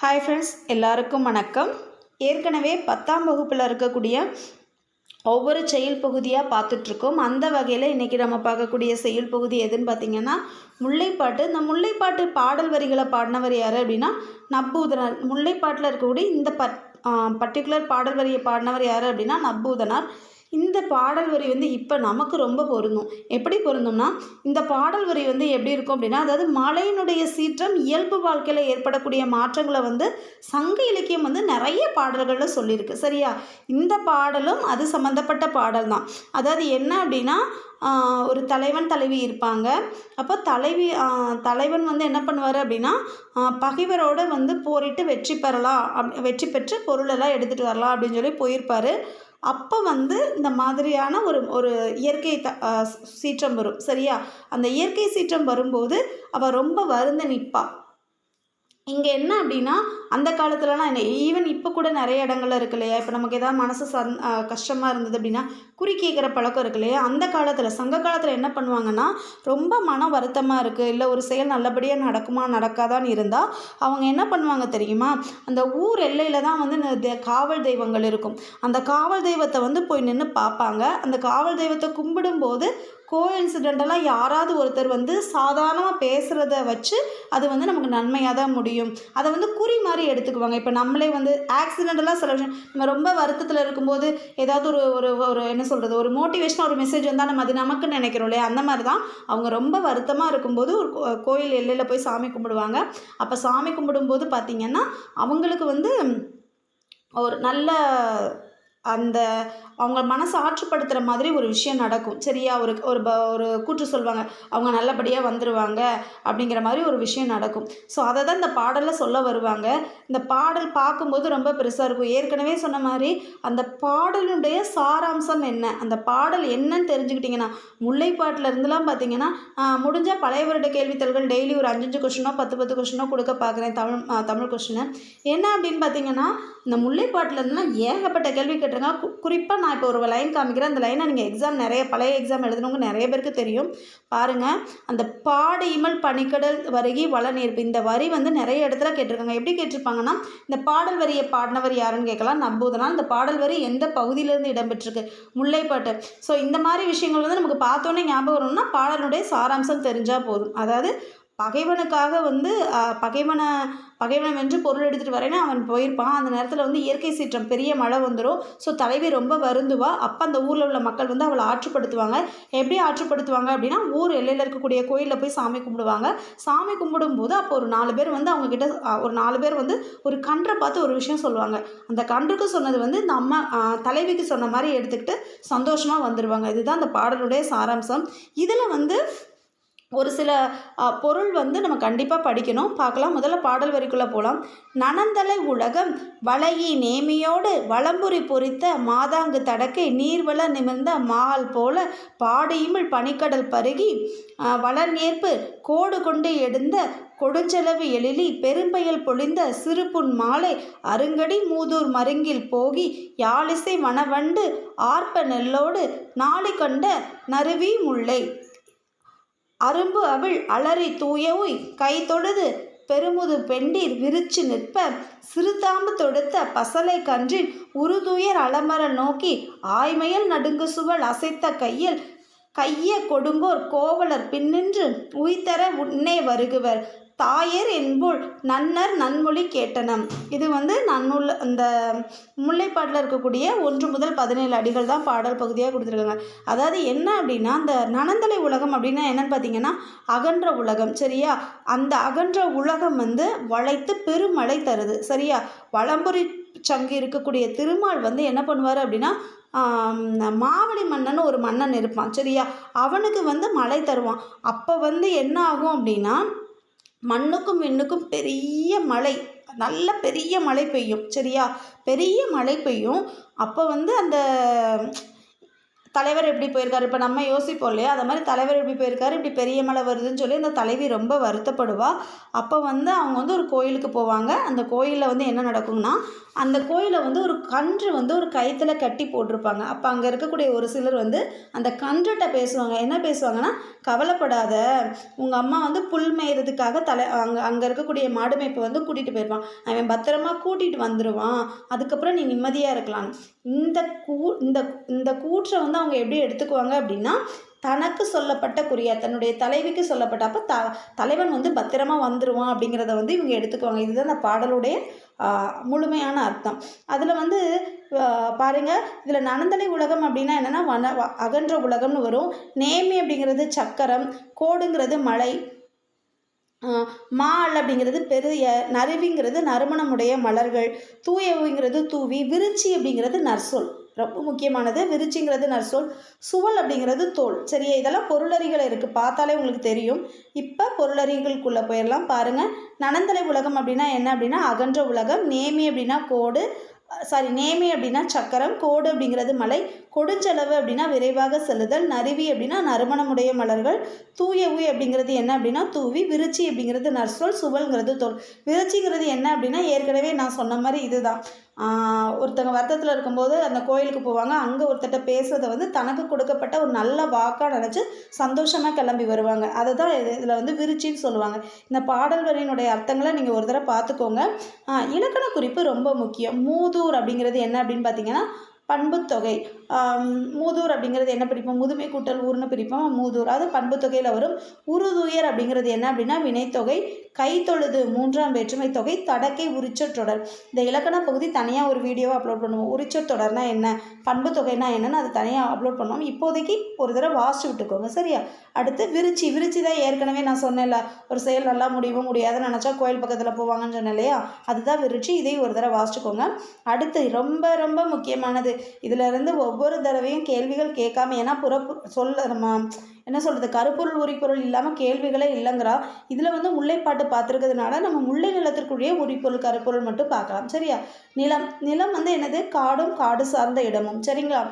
Hi friends எல்லாருக்கும் வணக்கம். ஏற்கனவே பத்தாம் வகுப்பில் இருக்கக்கூடிய ஒவ்வொரு செயல் பகுதியாக பார்த்துட்ருக்கோம். அந்த வகையில் இன்றைக்கி நம்ம பார்க்கக்கூடிய செயல் பகுதி எதுன்னு பார்த்தீங்கன்னா முல்லைப்பாட்டு. இந்த முல்லைப்பாட்டு பாடல் வரிகளை பாடினவர் யார் அப்படின்னா நப்பூதனார். முல்லைப்பாட்டில் இருக்கக்கூடிய இந்த பட் பர்டிகுலர் பாடல் வரியை பாடினவர் யார் அப்படின்னா நப்பூதனார். இந்த பாடல் வரி வந்து இப்போ நமக்கு ரொம்ப பொருந்தும். எப்படி பொருந்தும்னா இந்த பாடல் வரி வந்து எப்படி இருக்கும் அப்படின்னா அதாவது மலையினுடைய சீற்றம் இயல்பு வாழ்க்கையில் ஏற்படக்கூடிய மாற்றங்களை வந்து சங்க இலக்கியம் வந்து நிறைய பாடல்களில் சொல்லியிருக்கு. சரியா? இந்த பாடலும் அது சம்மந்தப்பட்ட பாடல் தான். அதாவது என்ன அப்படின்னா ஒரு தலைவன் தலைவி இருப்பாங்க. அப்போ தலைவி தலைவன் வந்து என்ன பண்ணுவார் அப்படின்னா பகைவரோடு பகைவரோட வந்து போரிட்டு வெற்றி பெறலாம் அப் வெற்றி பெற்று பொருளெல்லாம் எடுத்துகிட்டு வரலாம் அப்படின்னு சொல்லி போயிருப்பார். அப்போ வந்து இந்த மாதிரியான ஒரு ஒரு இயற்கை த சீற்றம் வரும். சரியா? அந்த இயற்கை சீற்றம் வரும்போது அவள் ரொம்ப வருந்த நிற்பாள் இங்கே என்ன அப்படின்னா அந்த காலத்துலலாம் என்ன ஈவன் இப்போ கூட நிறைய இடங்கள்ல இருக்கு இல்லையா? இப்போ நமக்கு ஏதாவது மனசு சந் கஷ்டமாக இருந்தது அப்படின்னா குறி கேட்குற பழக்கம் இருக்கு இல்லையா? அந்த காலத்தில் சங்க காலத்தில் என்ன பண்ணுவாங்கன்னா ரொம்ப மன வருத்தமாக இருக்குது இல்லை ஒரு செயல் நல்லபடியாக நடக்குமா நடக்காதான்னு இருந்தால் அவங்க என்ன பண்ணுவாங்க தெரியுமா? அந்த ஊர் எல்லையில் தான் வந்து காவல் தெய்வங்கள் இருக்கும். அந்த காவல் தெய்வத்தை வந்து போய் நின்று பார்ப்பாங்க. அந்த காவல் தெய்வத்தை கும்பிடும்போது கோ இன்சிடென்டெல்லாம் யாராவது ஒருத்தர் வந்து சாதாரணமாக பேசுகிறத வச்சு அது வந்து நமக்கு நன்மையாக தான் முடியும். அதை வந்து குறி மாதிரி எடுத்துக்குவாங்க. இப்போ நம்மளே வந்து ஆக்சிடென்டெல்லாம் சில விஷயம் நம்ம ரொம்ப வருத்தத்தில் இருக்கும்போது ஏதாவது ஒரு ஒரு ஒரு என்ன சொல்கிறது ஒரு மோட்டிவேஷனாக ஒரு மெசேஜ் வந்தால் நம்ம அது நமக்கு நினைக்கிறோம் இல்லையா? அந்த மாதிரி தான் அவங்க ரொம்ப வருத்தமாக இருக்கும்போது ஒரு கோ- கோயில் எல்லையில் போய் சாமி கும்பிடுவாங்க. அப்போ சாமி கும்பிடும்போது பார்த்திங்கன்னா அவங்களுக்கு வந்து ஒரு நல்ல அந்த அவங்க மனசை ஆற்றுப்படுத்துகிற மாதிரி ஒரு விஷயம் நடக்கும். சரியா? ஒரு ஒரு ப ஒரு கூற்று சொல்லுவாங்க அவங்க நல்லபடியாக வந்துடுவாங்க அப்படிங்கிற மாதிரி ஒரு விஷயம் நடக்கும். ஸோ அதை தான் இந்த பாடலில் சொல்ல வருவாங்க. இந்த பாடல் பார்க்கும்போது ரொம்ப பெருசாக இருக்கும். ஏற்கனவே சொன்ன மாதிரி அந்த பாடலுடைய சாராம்சம் என்ன? அந்த பாடல் என்னன்னு தெரிஞ்சுக்கிட்டிங்கன்னா முல்லைப்பாட்டில் இருந்துலாம் பார்த்தீங்கன்னா முடிஞ்சால் பழைய வருட கேள்வித்தாள்கள் டெய்லி ஒரு அஞ்சஞ்சு கொஷினோ பத்து பத்து கொஷினோ கொடுக்க பார்க்குறேன் தமிழ் தமிழ் கொஷினு என்ன அப்படின்னு பார்த்தீங்கன்னா இந்த முல்லைப்பாட்டில் இருந்துலாம் ஏகப்பட்ட கேள்வி கேட்டிருக்காங்க கு குறிப்பாக நான் இப்போ ஒரு லைன் காமிக்கிறேன். அந்த லைனை நீங்கள் எக்ஸாம் நிறைய பழைய எக்ஸாம் எழுதுனவங்க நிறைய பேருக்கு தெரியும். பாருங்கள் அந்த பாடு இமல் பனிக்கடல் வருகி வளநீர்ப்பு. இந்த வரி வந்து நிறைய இடத்துல கேட்டிருக்காங்க. எப்படி கேட்டிருப்பாங்கன்னா இந்த பாடல் வரியை பாடினவர் யாருன்னு கேட்கலாம். நம்புவதனால் இந்த பாடல் வரி எந்த பகுதியிலேருந்து இடம்பெற்றிருக்கு? முல்லைப்பாட்டு. ஸோ இந்த மாதிரி விஷயங்கள் வந்து நமக்கு பார்த்தோன்னே ஞாபகம் வரணும்னா பாடலுடைய சாராம்சம் தெரிஞ்சால் போதும். அதாவது பகைவனுக்காக வந்து பகைவனை பகைவனை வென்று பொருள் எடுத்துகிட்டு வரேன்னு அவன் போயிருப்பான். அந்த நேரத்தில் வந்து இயற்கை சீற்றம் பெரிய மழை வந்துடும் ஸோ தலைவி ரொம்ப வருந்துவா. அப்போ அந்த ஊரில் உள்ள மக்கள் வந்து அவளை ஆற்றுப்படுத்துவாங்க. எப்படி ஆற்றுப்படுத்துவாங்க அப்படின்னா ஊர் எல்லையில் இருக்கக்கூடிய கோயிலில் போய் சாமி கும்பிடுவாங்க. சாமி கும்பிடும்போது அப்போ ஒரு நாலு பேர் வந்து அவங்கக்கிட்ட ஒரு நாலு பேர் வந்து ஒரு கன்றை பார்த்து ஒரு விஷயம் சொல்லுவாங்க. அந்த கன்றுக்கு சொன்னது வந்து இந்த அம்மா தலைவிக்கு சொன்ன மாதிரி எடுத்துக்கிட்டு சந்தோஷமாக வந்துடுவாங்க இதுதான் அந்த பாடலுடைய சாராம்சம். இதில் வந்து ஒரு சில பொருள் வந்து நம்ம கண்டிப்பாக படிக்கணும். பார்க்கலாம். முதல்ல பாடல் வரிக்குள்ளே போகலாம் நனந்தலை உலகம் வளையி நேமியோடு வளம்புரி பொறித்த மாதாங்கு தடக்கை நீர்வள நிமிர்ந்த மால் போல பாடியுமிழ் பனிக்கடல் பருகி வளர்நேர்ப்பு கோடு கொண்டு எடுந்த கொடுஞ்செலவு எழிலி பெரும்பயல் பொழிந்த சிறுபுன் மாலை அருங்கடி மூதூர் மருங்கில் போகி யாழிசை வனவண்டு ஆர்ப்ப நெல்லோடு நாளை கொண்ட நறுவி முல்லை. அரும்பு அவிழ் அலறி தூயவுய் கை தொழுது பெருமுது பெண்டீர் விரிச்சு நிற்ப சிறுதாம்பு தொடுத்த பசலை கன்றின் உருதுயர் அலமர நோக்கி ஆய்மையல் நடுங்கு சுவல் அசைத்த கையில் கைய கொடுங்கோர் கோவலர் பின்னின்று உய்தர உன்னே வருகுவர். தாயர் என்போல் நன்னர் நன்மொழி கேட்டனம். இது வந்து நன்னூல் அந்த முல்லைப்பாட்டில் இருக்கக்கூடிய ஒன்று முதல் பதினேழு அடிகள் தான் பாடல் பகுதியாக கொடுத்துருக்காங்க. அதாவது என்ன அப்படின்னா அந்த நனந்தலை உலகம் அப்படின்னா என்னன்னு பார்த்தீங்கன்னா அகன்ற உலகம் சரியா? அந்த அகன்ற உலகம் வந்து வளைத்து பெருமழை தருது சரியா? வளம்புரி சங்கு இருக்கக்கூடிய திருமால் வந்து என்ன பண்ணுவார் அப்படின்னா ஆம், மன்னன் ஒரு மன்னன் இருப்பான் சரியா? அவனுக்கு வந்து மழை தருவான். அப்போ வந்து என்ன ஆகும் அப்படின்னா மண்ணுக்கும் விண்ணுக்கும் பெரிய மழை நல்ல பெரிய மழை பெய்யும் சரியா? பெரிய மழை பெய்யும். அப்போ வந்து அந்த தலைவர் எப்படி போயிருக்காரு? இப்போ நம்ம யோசிப்போம் இல்லையா? அது மாதிரி தலைவர் எப்படி போயிருக்காரு? இப்படி பெரிய மழை வருதுன்னு சொல்லி அந்த தலைவி ரொம்ப வருத்தப்படுவா. அப்போ வந்து அவங்க வந்து ஒரு கோயிலுக்கு போவாங்க. அந்த கோயிலில் வந்து என்ன நடக்கும்னா அந்த கோயிலை வந்து ஒரு கன்று வந்து ஒரு கயித்துல கட்டி போட்டிருப்பாங்க. அப்போ அங்கே இருக்கக்கூடிய ஒரு சிலர் வந்து அந்த கன்றுகிட்ட பேசுவாங்க. என்ன பேசுவாங்கன்னா கவலைப்படாத. உங்கள் அம்மா வந்து புல் மேய்கிறதுக்காக தலை அங்கே அங்கே இருக்கக்கூடிய மாடு மேய்ப்பை வந்து கூட்டிகிட்டு போயிருப்பான். அவன் பத்திரமா கூட்டிகிட்டு வந்துடுவான் அதுக்கப்புறம் நீ நிம்மதியாக இருக்கலாம். இந்த கூ இந்த இந்த கூற்றை வந்து அவங்க எப்படி எடுத்துக்குவாங்க அப்படின்னா தனக்கு சொல்லப்பட்ட குறியா தன்னுடைய தலைவிக்கு சொல்லப்பட்ட அப்போ த தலைவன் வந்து பத்திரமா வந்துடுவான் அப்படிங்கிறத வந்து இவங்க எடுத்துக்குவாங்க. இதுதான் அந்த பாடலுடைய முழுமையான அர்த்தம். அதில் வந்து பாருங்கள் பாருங்க இதில் நனந்தலை உலகம் அப்படின்னா என்னென்னா வன அகன்ற உலகம்னு வரும். நேமி அப்படிங்கிறது சக்கரம் கோடுங்கிறது மலை. மால் அப்படிங்கிறது பெரிய நறுவிங்கிறது நறுமணமுடைய மலர்கள். தூயவுங்கிறது தூவி விருச்சி அப்படிங்கிறது நற்சொல். ரொம்ப முக்கியமானது. விருச்சிங்கிறது நற்சொல் சுவல் அப்படிங்கிறது தோல். சரியா? இதெல்லாம் பொருளறிகள் இருக்குது பார்த்தாலே உங்களுக்கு தெரியும். இப்போ பொருளறிகளுக்குள்ளே போயிடலாம் பாருங்கள் நனந்தலை உலகம் அப்படின்னா என்ன அப்படின்னா அகன்ற உலகம். நேமி அப்படின்னா கோடு. சாரி நேமி அப்படின்னா சக்கரம். கோடு அப்படிங்கிறது மலை. கொடுஞ்செலவு அப்படின்னா விரைவாக செல்லுதல் நறுவி அப்படின்னா நறுமணமுடைய மலர்கள் தூய உய் அப்படிங்கிறது என்ன அப்படின்னா தூவி விருச்சி அப்படிங்கிறது நர்சோல் சுவல்ங்கிறது தோல். விருச்சிங்கிறது என்ன அப்படின்னா ஏற்கனவே நான் சொன்ன மாதிரி இதுதான். ஒருத்தங்க வருத்தத்தில் இருக்கும்போது அந்த கோயிலுக்கு போவாங்க. அங்கே ஒருத்தட்ட பேசுறதை வந்து தனக்கு கொடுக்கப்பட்ட ஒரு நல்ல வாக்காக நினச்சி சந்தோஷமாக கிளம்பி வருவாங்க. அதுதான் இது இதில் வந்து விருச்சின்னு சொல்லுவாங்க. இந்த பாடல் வரியினுடைய அர்த்தங்களை நீங்கள் ஒரு தடவை பார்த்துக்கோங்க. இலக்கண குறிப்பு ரொம்ப முக்கியம். மூதூர் அப்படிங்கிறது என்ன அப்படின்னு பார்த்தீங்கன்னா பண்புத்தொகை. மூதூர் அப்படிங்கிறது என்ன பிரிப்போம்? முதுமை கூட்டல் ஊர்னு பிரிப்போம். மூதூர். அது பண்புத்தொகையில் வரும். உருதுயர் அப்படிங்கிறது என்ன அப்படின்னா வினைத்தொகை. கைத்தொழுது மூன்றாம் வேற்றுமை தொகை தடக்கை உரிச்சொற் தொடர். இந்த இலக்கண பகுதி தனியாக ஒரு வீடியோவை அப்லோட் பண்ணுவோம். உரிச்சொற் தொடர்னா என்ன? பண்பு தொகைனா என்னன்னு அது தனியாக அப்லோட் பண்ணுவோம். இப்போதைக்கு ஒரு தடவை வாசிச்சு விட்டுக்கோங்க சரியா? அடுத்து விரிச்சி. விரிச்சி தான் ஏற்கனவே நான் சொன்னேன்ல ஒரு செயல் நல்லா முடியவும் முடியாதுன்னு நினச்சா கோயில் பக்கத்தில் போவாங்கன்னு சொன்னேன் இல்லையா? அதுதான் விரிச்சி. இதையும் ஒரு தடவை வாசிச்சுக்கோங்க. அடுத்து ரொம்ப ரொம்ப முக்கியமானது. இதிலிருந்து ஒவ்வொரு தடவையும் கேள்விகள் கேட்காம ஏன்னா புற சொல்ல நம்ம என்ன சொல்கிறது கருப்பொருள் உரிப்பொருள் இல்லாமல் கேள்விகளே இல்லைங்கிறா. இதில் வந்து முல்லைப்பாட்டு பார்த்துருக்கிறதுனால நம்ம முல்லை நிலத்திற்குரிய உரிப்பொருள் கருப்பொருள் மட்டும் பார்க்கலாம். சரியா? நிலம் நிலம் வந்து என்னது? காடும் காடு சார்ந்த இடமும். சரிங்களா?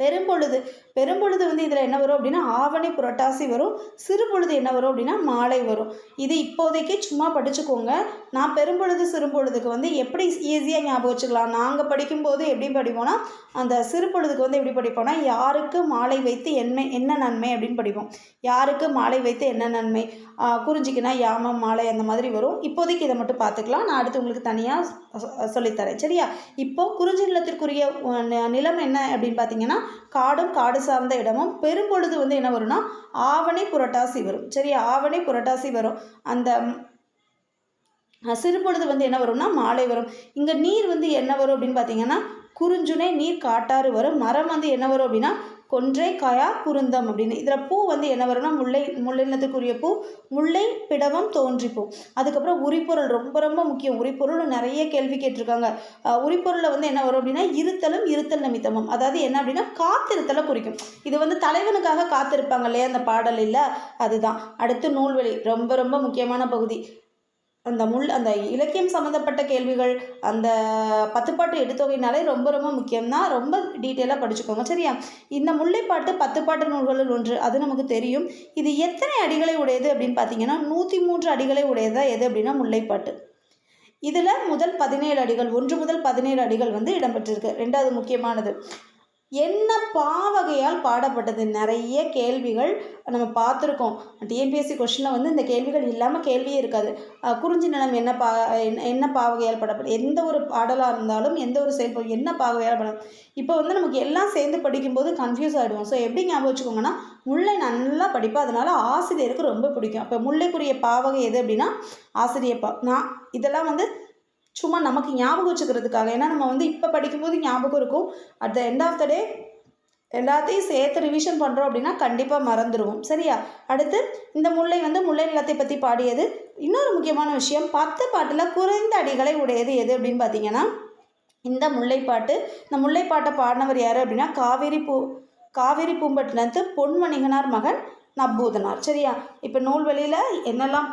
பெரும்பொழுது பெரும்பொழுது வந்து இதில் என்ன வரும் அப்படின்னா ஆவணி புரட்டாசி வரும் சிறுபொழுது என்ன வரும் அப்படின்னா மாலை வரும். இது இப்போதைக்கு சும்மா படிச்சுக்கோங்க. நான் பெரும்பொழுது சிறுபொழுதுக்கு வந்து எப்படி ஈஸியாக ஞாபகம் வச்சுக்கலாம்? நாங்கள் படிக்கும்போது எப்படி படிப்போம்னா அந்த சிறுபொழுதுக்கு வந்து எப்படி படிப்போம்னா யாருக்கு மாலை வைத்து என்ன என்ன நன்மை அப்படின்னு படிப்போம். யாருக்கு மாலை வைத்து என்ன நன்மை? குறிஞ்சிக்கினா யாமம் மாலை அந்த மாதிரி வரும். இப்போதைக்கு இதை மட்டும் பார்த்துக்கலாம். நான் அடுத்து உங்களுக்கு தனியாக சொல்லித்தரேன். சரியா? இப்போ குறிஞ்சி நிலத்திற்குரிய நிலம் என்ன அப்படின்னு பார்த்தீங்கன்னா காடும் காடு சார்ந்த இடமும் பெரும்பொழுது வந்து என்ன வரும்னா ஆவணி புரட்டாசி வரும். சரியா? ஆவணி புரட்டாசி வரும். அந்த சிறுபொழுது வந்து என்ன வரும்னா மாலை வரும். இங்கே நீர் வந்து என்ன வரும் அப்படின்னு பார்த்தீங்கன்னா குறிஞ்சுனை நீர் காட்டாறு வரும். மரம் வந்து என்ன வரும் அப்படின்னா கொன்றை காயா குருந்தம் அப்படின்னு. இதில் பூ வந்து என்ன வரும்னா முல்லை முள்ளினத்துக்குரிய பூ முல்லை பிடவம் தோன்றி பூ. அதுக்கப்புறம் உரிப்பொருள் ரொம்ப ரொம்ப முக்கியம். உரிப்பொருள் நிறைய கேள்வி கேட்டிருக்காங்க. உரிப்பொருளில் வந்து என்ன வரும் அப்படின்னா இருத்தலும் இருத்தல் நிமித்தமும். அதாவது என்ன அப்படின்னா காத்திருத்தலை குறிக்கும். இது வந்து தலைவனுக்காக காத்திருப்பாங்க இல்லையா? அந்த பாடல் இல்லை? அதுதான். அடுத்து நூல்வெளி ரொம்ப ரொம்ப முக்கியமான பகுதி. அந்த முள் அந்த இலக்கியம் சம்மந்தப்பட்ட கேள்விகள் அந்த பத்துப்பாட்டு எடுத்தொகைனாலே ரொம்ப ரொம்ப முக்கியம்னா ரொம்ப டீட்டெயிலாக படிச்சுக்கோங்க. சரியா? இந்த முல்லைப்பாட்டு பத்துப்பாட்டு நூல்களில் ஒன்று. அது நமக்கு தெரியும். இது எத்தனை அடிகளை உடையது அப்படின்னு பார்த்தீங்கன்னா நூற்றி மூன்று அடிகளை உடையதா எது அப்படின்னா முல்லைப்பாட்டு. இதில் முதல் பதினேழு அடிகள் ஒன்று முதல் பதினேழு அடிகள் வந்து இடம்பெற்றிருக்கு. ரெண்டாவது முக்கியமானது என்ன பாவகையால் பாடப்பட்டது. நிறைய கேள்விகள் நம்ம பார்த்துருக்கோம். டிஎன்பிஎஸ்சி கொஷினில் வந்து இந்த கேள்விகள் இல்லாமல் கேள்வியே இருக்காது. குறிஞ்சி நிலம் என்ன பா என்ன- என்ன பாவகையால் பாடப்படும் எந்த ஒரு பாடலாக இருந்தாலும் எந்த ஒரு செயல்பாடு என்ன பாவகையால் படம் இப்போ வந்து நமக்கு எல்லாம் சேர்ந்து படிக்கும்போது கன்ஃபியூஸ் ஆகிடுவோம் ஸோ எப்படி ஞாபகம் வச்சுக்கோங்கன்னா முல்லை நல்லா படிப்பேன். அதனால ஆசிரியருக்கு ரொம்ப பிடிக்கும். அப்போ முல்லைக்குரிய பாவகை எது அப்படின்னா ஆசிரியப்பா நான் இதெல்லாம் வந்து சும்மா நமக்கு ஞாபகம் வச்சுக்கிறதுக்காக. ஏன்னா நம்ம வந்து இப்போ படிக்கும்போது ஞாபகம் இருக்கும். At the end of the day எல்லாத்தையும் சேர்த்து ரிவிஷன் பண்ணுறோம் அப்படின்னா கண்டிப்பாக மறந்துடுவோம் சரியா? அடுத்து இந்த முல்லை வந்து முல்லை நிலத்தை பற்றி பாடியது. இன்னொரு முக்கியமான விஷயம் பத்து பாட்டில் குறைந்த அடிகளை உடையது எது அப்படின்னு பார்த்தீங்கன்னா இந்த முல்லைப்பாட்டு. இந்த முல்லைப்பாட்டை பாடினவர் யார் அப்படின்னா காவேரி பூ காவேரி பூம்பட்டினத்து பொன்மணிகனார் மகன் நப்பூதனார். சரியா? இப்போ நூல்வெளியில் என்னெல்லாம்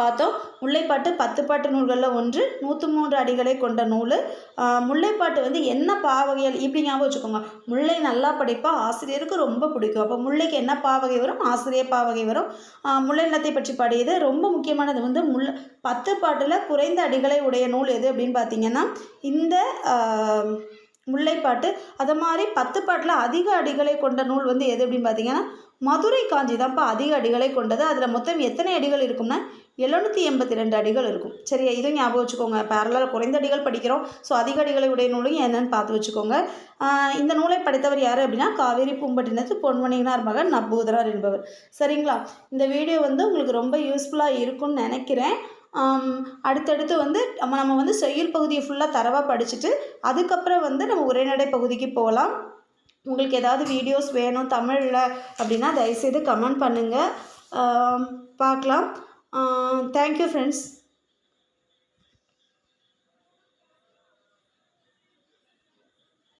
பார்த்தோம். முல்லைப்பாட்டு பத்து பாட்டு நூல்களில் ஒன்று நூற்றி மூன்று அடிகளை கொண்ட நூல். முல்லைப்பாட்டு வந்து என்ன பாவகைகள் இப்படி ஞாபகம் வச்சுக்கோங்க. முல்லை நல்லா படிப்பா ஆசிரியருக்கு ரொம்ப பிடிக்கும். அப்போ முல்லைக்கு என்ன பாவகை வரும்? ஆசிரியர் பாவகை வரும். முல்லை நிலத்தை பற்றி பாடியது ரொம்ப முக்கியமானது வந்து முல்லை பத்து பாட்டில் குறைந்த அடிகளை உடைய நூல் எது அப்படின்னு பார்த்தீங்கன்னா இந்த முல்லைப்பாட்டு. அது மாதிரி பத்து பாட்டில் அதிக அடிகளை கொண்ட நூல் வந்து எது அப்படின்னு பார்த்தீங்கன்னா மதுரை காஞ்சி தான்ப்பா அதிக அடிகளை கொண்டது. அதில் மொத்தம் எத்தனை அடிகள் இருக்கும்னா எழுநூற்றி எண்பத்தி ரெண்டு அடிகள் இருக்கும். சரியா? இதுவும் ஞாபகம் வச்சுக்கோங்க. பேரலாக குறைந்த அடிகள் படிக்கிறோம். ஸோ அதிக அடிகளை உடைய நூலும் என்னன்னு பார்த்து வச்சுக்கோங்க. இந்த நூலை படித்தவர் யார் அப்படின்னா காவேரி பூம்பட்டினத்து பொன்மணிகனார் மகன் நம்பூதரார் என்பவர். சரிங்களா? இந்த வீடியோ வந்து உங்களுக்கு ரொம்ப யூஸ்ஃபுல்லாக இருக்கும்னு நினைக்கிறேன். அடுத்தடுத்து வந்து நம்ம நம்ம வந்து செய்யுள் பகுதியை ஃபுல்லாக தரவாக படிச்சுட்டு அதுக்கப்புறம் வந்து நம்ம உரைநடை பகுதிக்கு போகலாம். உங்களுக்கு ஏதாவது வீடியோஸ் வேணும் தமிழில் அப்படின்னா தயவுசெய்து கமெண்ட் பண்ணுங்கள் பார்க்கலாம். Thank you friends